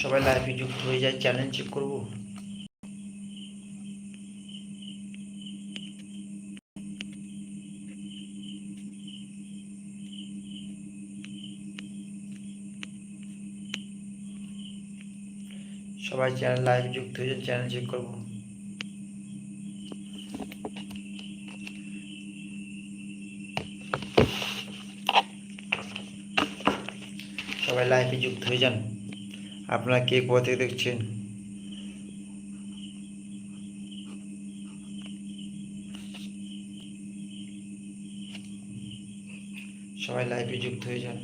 সবাই লাইভে যুক্ত হয়ে যায় চ্যানেল চেক করব। সবাই চ্যানেল লাইভ যুক্ত হয়ে যায় চ্যানেল চেক করব। সবাই লাইভে যুক্ত হয়ে যান। আপনারা কে কোথা থেকে দেখছেন? সবাই লাইভে যুক্ত হয়ে যান।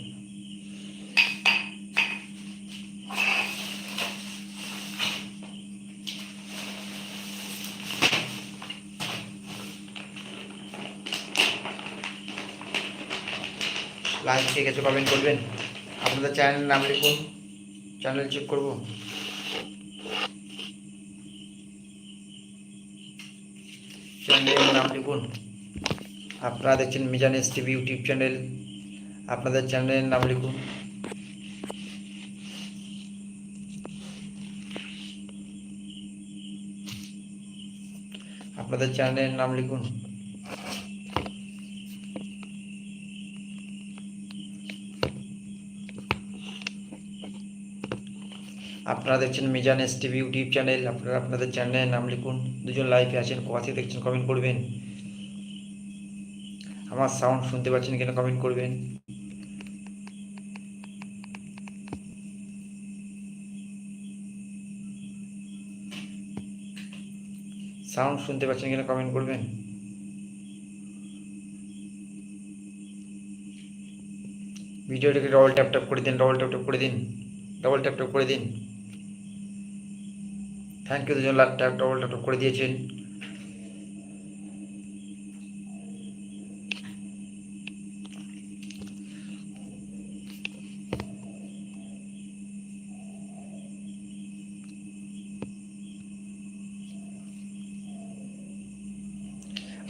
লাইভ কে গেছে কমেন্ট করবেন। আপনাদের চ্যানেলের নাম লিখুন। চ্যানেল চেক করব। চ্যানেলের নাম লিখুন। আপনারা দেখছেন মিজান টিভি ইউটিউব চ্যানেল আপনাদের চ্যানেলের নাম লিখুন। আপনাদের চ্যানেলের নাম লিখুন। আপনারা দেখছেন Mizan S TV YouTube channel আপনারা আপনাদের চ্যানেলের নাম লিখুন, দুজন লাইভে আছেন কোথা দেখছেন কমেন্ট করবেন। আমার সাউন্ড শুনতে পাচ্ছেন কিনা কমেন্ট করবেন। সাউন্ড শুনতে পাচ্ছেন কিনা কমেন্ট করবেন। ভিডিওটাকে ডবল ট্যাপ ট্যাপ করে দিন ডবল ট্যাপ ট্যাপ করে দিন ডবল ট্যাপ ট্যাপ করে দিন। থ্যাংক ইউ দুজন লাখ ট্যাপ ডবল ট্যাপ করে দিয়েছেন।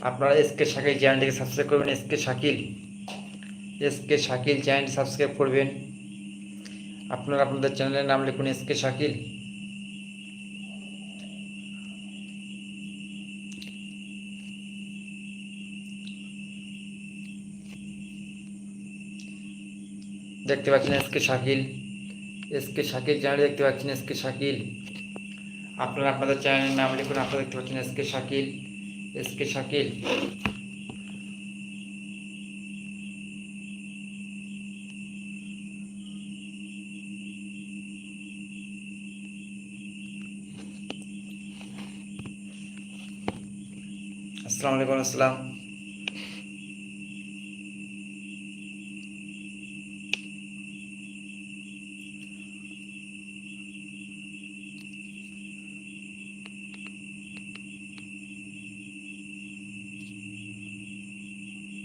আপনারা এসকে শাকিল চ্যানেলটিকে সাবস্ক্রাইব করবেন SK Shakil. SK Shakil channel subscribe করবেন। আপনারা আপনাদের চ্যানেলের নাম লিখুন এসকে শাকিল। দেখতে পাচ্ছেন SK Shakil. SK Shakil channel দেখতে পাচ্ছেন এস কে শাকিল। আপনারা আপনাদের চ্যানেলের নাম লিখুন, আপনারা দেখতে পাচ্ছেন SK Shakil. S K Shakil. আসসালামু আলাইকুম, আসসালাম।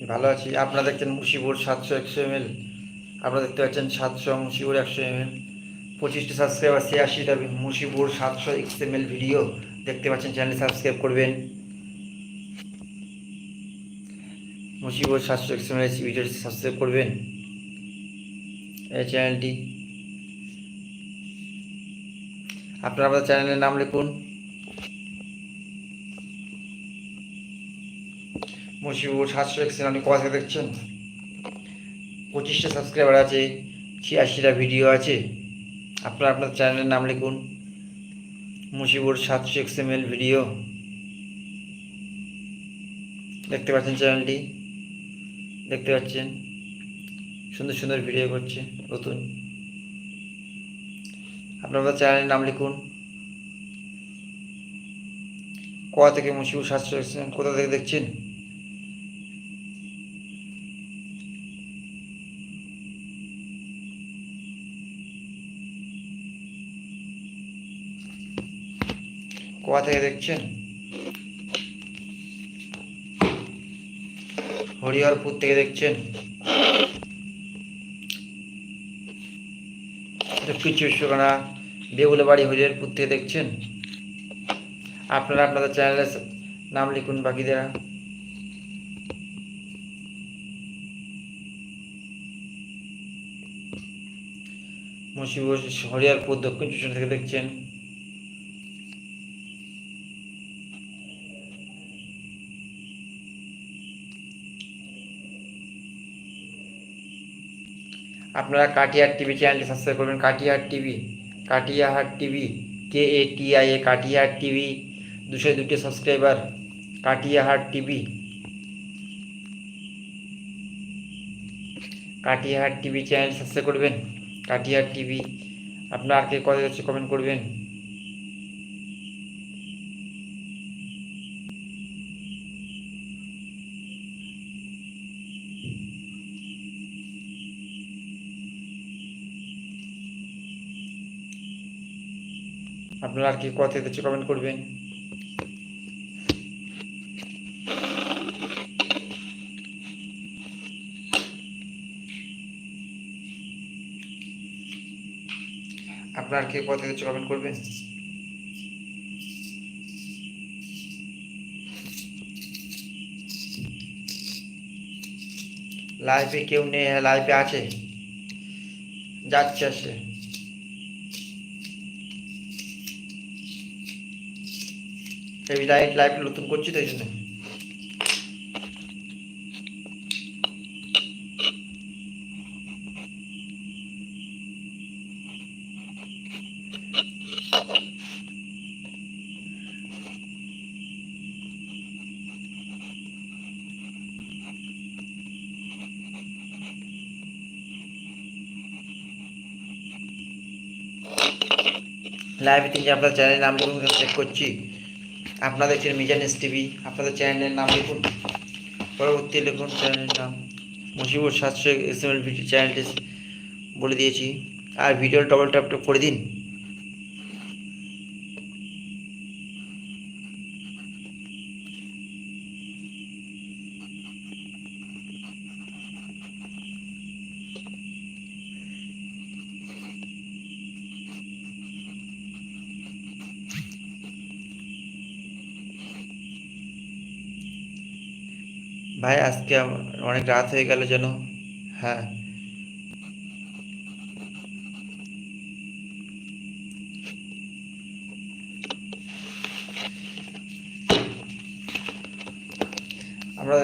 ভালো আছি। আপনারা দেখছেন মুশিবুর সাতশো একশো এম এল আপনারা দেখতে পাচ্ছেন সাতশো মুশিবুর একশো এম এল পঁচিশটা সাবস্ক্রাইবার ছিয়াশিটা মুশিবুর সাতশো এক্স এম এল ভিডিও দেখতে পাচ্ছেন চ্যানেল সাবস্ক্রাইব করবেন। মুশিবুর সাতশো এক্স এম এল ভিডিওটি সাবস্ক্রাইব করবেন। এই চ্যানেলটি আপনারা আপনার চ্যানেলের নাম লিখুন। মুশিবুর সাতশো এক্সেল, আপনি কথা দেখছেন? পঁচিশটা সাবস্ক্রাইবার আছে, ছিয়াশিটা ভিডিও আছে। আপনারা আপনার চ্যানেলের নাম লিখুন। মুশিবুর সাতশো এক্সএমএল ভিডিও দেখতে পাচ্ছেন চ্যানেলটি দেখতে পাচ্ছেন? সুন্দর সুন্দর ভিডিও করছে, নতুন। আপনার চ্যানেলের নাম লিখুন। কোথা থেকে মুশিবুর সাতশো এক্সএম কোথা থেকে দেখছেন? কোথা থেকে দেখছেন? হরিহরপুর থেকে দেখছেন? কিছু বিশ্বকানা বেগুলাবাড়ি হরিহরপুর থেকে দেখছেন? আপনারা আপনাদের চ্যানেলের নাম লিখুন বাকিদের। মুন্সিপুর হরিয়ারপুর দক্ষিণ স্টেশন থেকে দেখছেন। আপনারা কাটিয়ার টিভি চ্যানেলটি সাবস্ক্রাইব করবেন। কাটিয়ার TV Katiahat TV K A T I A Katiahat TV, দুশো দুটি subscriber Katiahat TV. Katiahat TV channel subscribe করবেন। কাটিয়াহাট টিভি, আপনার কে কথা হচ্ছে কমেন্ট করবেন? আপনারা আর কি কথা হচ্ছে কমেন্ট করবেন? আপনার কে কথা হচ্ছে কমেন্ট করবেন? লাইফে কেউ নেই হ্যাঁ লাইফে আছে। যাচ্ছে আসে এই লাইট লাইফ নতুন করছি তো এই জন্য লাইভে তিন আপনার চ্যানেলের নাম চেক করছি। আপনারা দেখছেন মিজান এস টিভি, আপনাদের চ্যানেলের নাম লিখুন। পরবর্তী লিখুন চ্যানেলের নাম। মুজিবুর সাতশো এস এম এল চ্যানেলটি বলে দিয়েছি। আর ভিডিও ডবল ট্যাপটা ট্যাপ করে দিন। ভাই আজকে আমার অনেক রাত হয়ে গেল যেন হ্যাঁ আমরা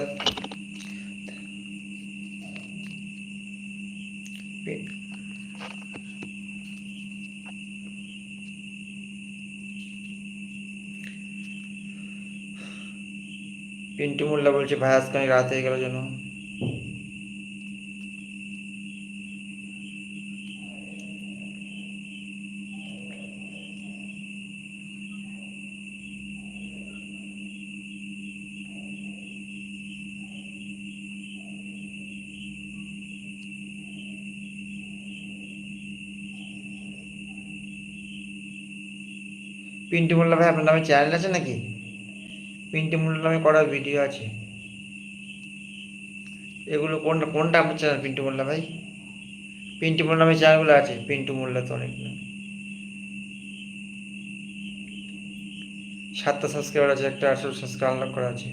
পিন্টু মোল্লা বলছে ভাই আজকে অনেক রাত হয়ে গেল যেন পিন্টু মোল্লা ভাই আপনার নামে চ্যানেল আছে নাকি পিন্টু মোল্লা নামে করা ভিডিও আছে। এগুলো কোনটা কোনটা আপনার চ্যানেল পিন্টু মোল্লা ভাই? পিন্টু মোল্লা নামে চ্যানেলগুলো আছে পিন্টু মোল্লা তো অনেক সাতটা সাবস্ক্রাইবার আছে, একটা আটশো সাবস্ক্রাইব আনলক করা আছে।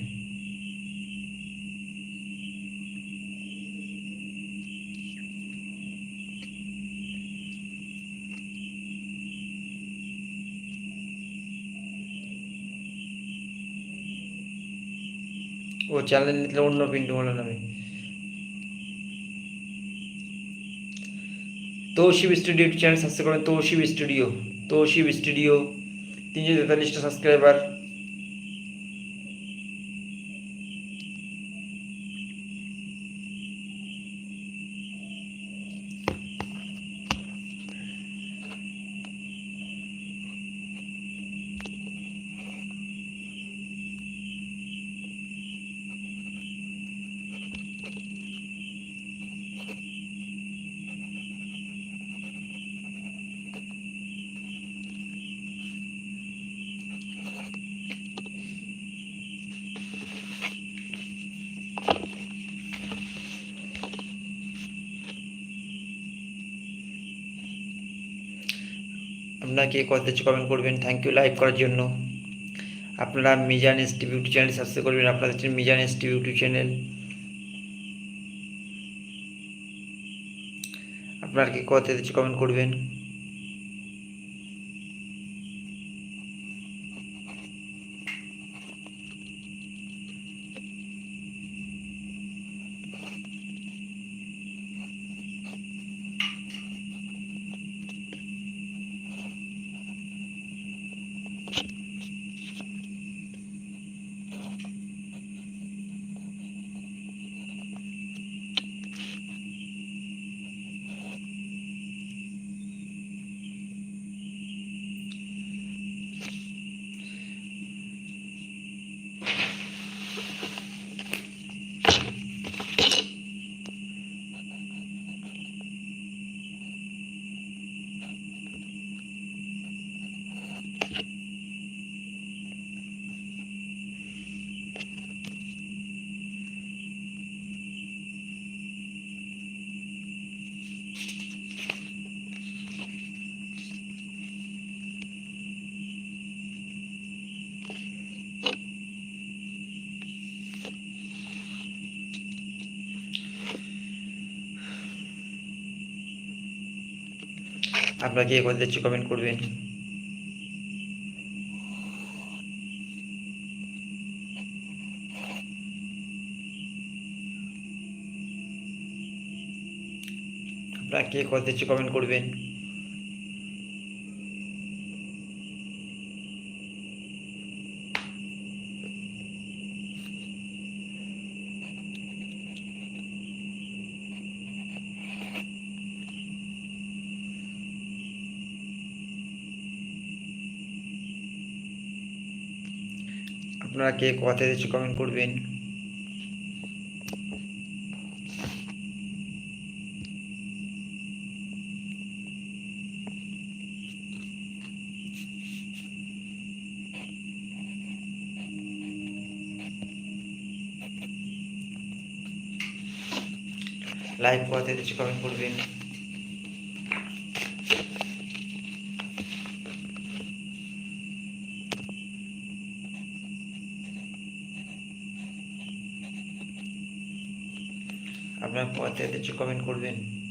ও চ্যানেল নিতে অন্য পিন্টু মোল্লা নামে তৌশিব স্টুডিও চ্যানেল সাবস্ক্রাইব করেন তৌশিব স্টুডিও তৌশিব স্টুডিও। তিনশো তেতাল্লিশটা সাবস্ক্রাইবার আপনাকে কত কমেন্ট করবেন। থ্যাংক ইউ লাইভ করার জন্য। আপনারা Mizan S TV YouTube channel subscribe করবেন। আপনাদের দেখছেন Mizan S TV YouTube channel আপনার কি চাই কমেন্ট করবেন? আপনার কি করে দিচ্ছি কমেন্ট করবেন। আপনার কি করে দিচ্ছি কমেন্ট করবেন। আপনারা কে কথা দিচ্ছি কমেন্ট করবেন? লাইভ কথা দিচ্ছি কমেন্ট করবেন? কথা কমেন্ট করবেন।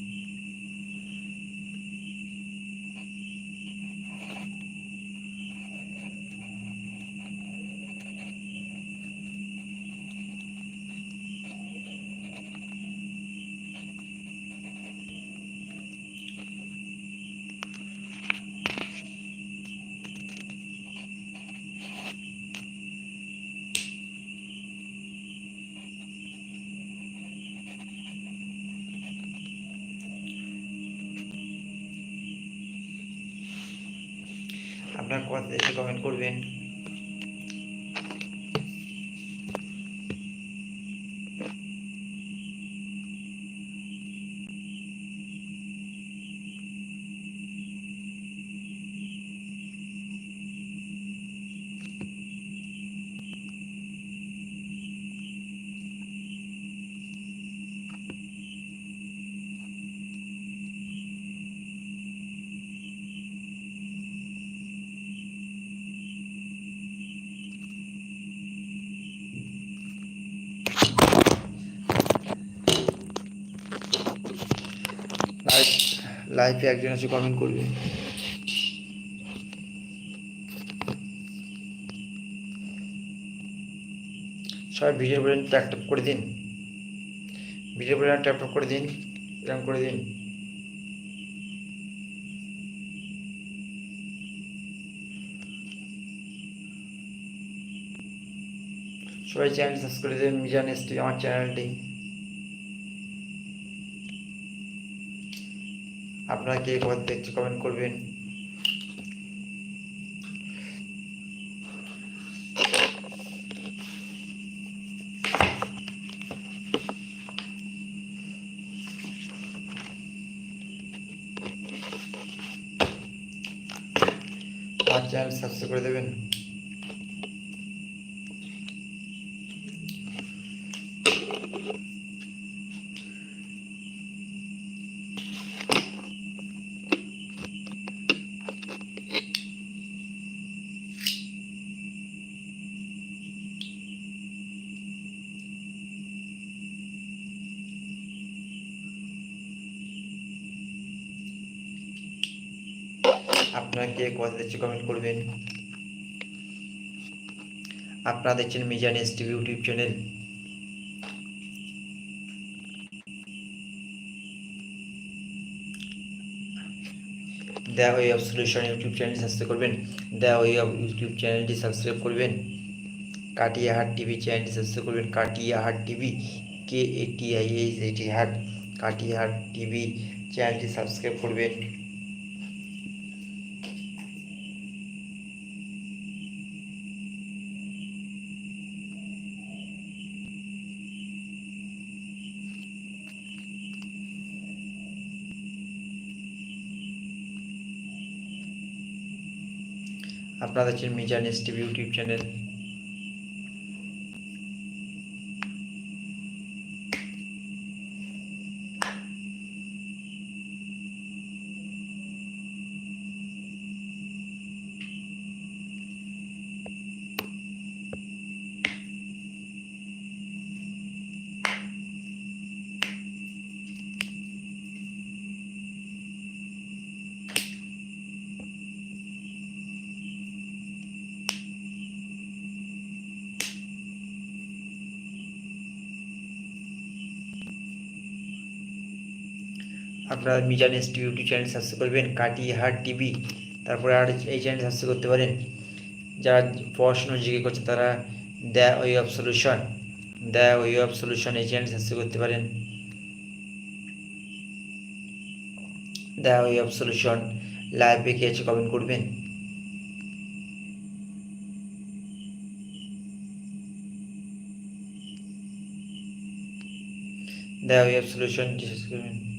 আপনার কথা দিচ্ছি কমেন্ট করবেন লাইভে একজন আছে কমেন্ট করবে। সবাই ভিডিও বলেন ট্যাপ ট্যাপ করে দিন। ভিডিও বলেন ট্যাপ ট্যাপ করে দিন, এরকম করে দিন। সবাই চ্যানেল সাবস্ক্রাইব করে দিন, মিজান এসটি আমার চ্যানেলটি আপনারা কে খবর দেখছে কমেন্ট করবেন। আমার চ্যানেল সাবস্ক্রাইব করে দেবেন। আপনাকে কথা দিচ্ছি কমেন্ট করবেন। আপনারা দেখছেন Mizan S TV YouTube channel the way of solution YouTube channel subscribe করবেন। দ্য ওয়ে অফ ইউটিউব চ্যানেলটি সাবস্ক্রাইব করবেন। কাটিয়াহাট টিভি চ্যানেলটি সাবস্ক্রাইব করবেন। Katiahat TV K A T I H A T hat. Katiahat TV চ্যানেলটি subscribe করবেন। আপনারা দেখছেন Mizan S TV YouTube channel আপনারা Mizan S TV YouTube channel subscribe করবেন কাটিহাট টিভি তারপরে আর এই চ্যানেল সাবস্ক্রাইব করতে পারেন। যারা পড়াশুনো জিজ্ঞে করছে, তারা the way of solution the way of solution এই চ্যানেল সাবস্ক্রাইব করতে পারেন। দ্য ওয়ে অফ সলিউশন লাইভে কে আছে কমেন্ট করবেন। দ্য ওয়ে অফ সলিউশন করবেন।